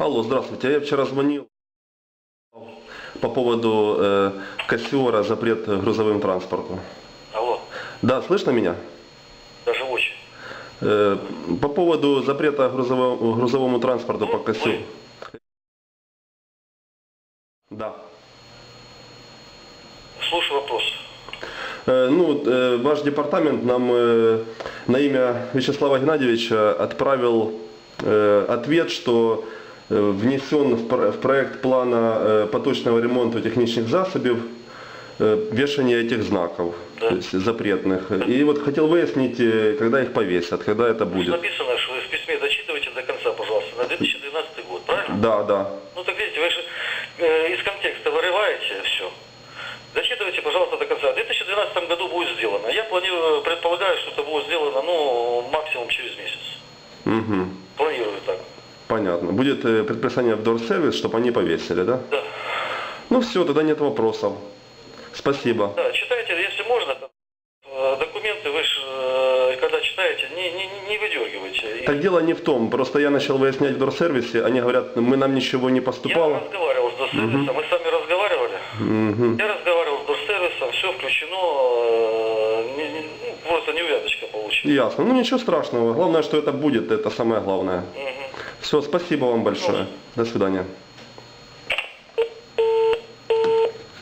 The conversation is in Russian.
Алло, здравствуйте. Я вчера звонил по поводу э, Кассиора запрет грузовым транспорту. Алло, Да, слышно меня? даже очень. Э, по поводу запрета грузовому, грузовому транспорту по Ну, Кассиору. вы- Да. Слушаю вопрос. Э, Ну, э, ваш департамент нам э, на имя Вячеслава Геннадьевича отправил э, ответ, что внесен в про- в проект плана э, поточного ремонту технічних засобів э, вешание этих знаков, Да. то есть запретных. И вот хотел выяснить, э, когда их повесят, когда это будет. написано, что вы в письме дочитывайте до конца, пожалуйста, на 2012 год, правильно? Да, да. Ну так видите, вы же э, из контекста вырываете все. Дочитывайте, пожалуйста, до конца. В 2012 году будет сделано. Я планирую, предполагаю, что это будет сделано, ну, максимум через месяц. Угу. Понятно. Будет э, предписание в Дорсервис, чтобы они повесили, да? Да. Ну все, тогда нет вопросов. Спасибо. Да, читайте, если можно, э, документы вы же, э, когда читаете, не, не, не выдергивайте. Так дело не в том, просто я начал выяснять в Дорсервисе, они говорят, мы нам ничего не Я поступало. разговаривал с Дорсервисом, мы с вами разговаривали. Мгм. Я разговаривал с Дорсервисом, все включено, не- не- ну, просто неувядочка получилась. Ясно. Ну ничего страшного. Главное, что это будет, это самое главное. Мгм. Все, спасибо вам большое. До свидания.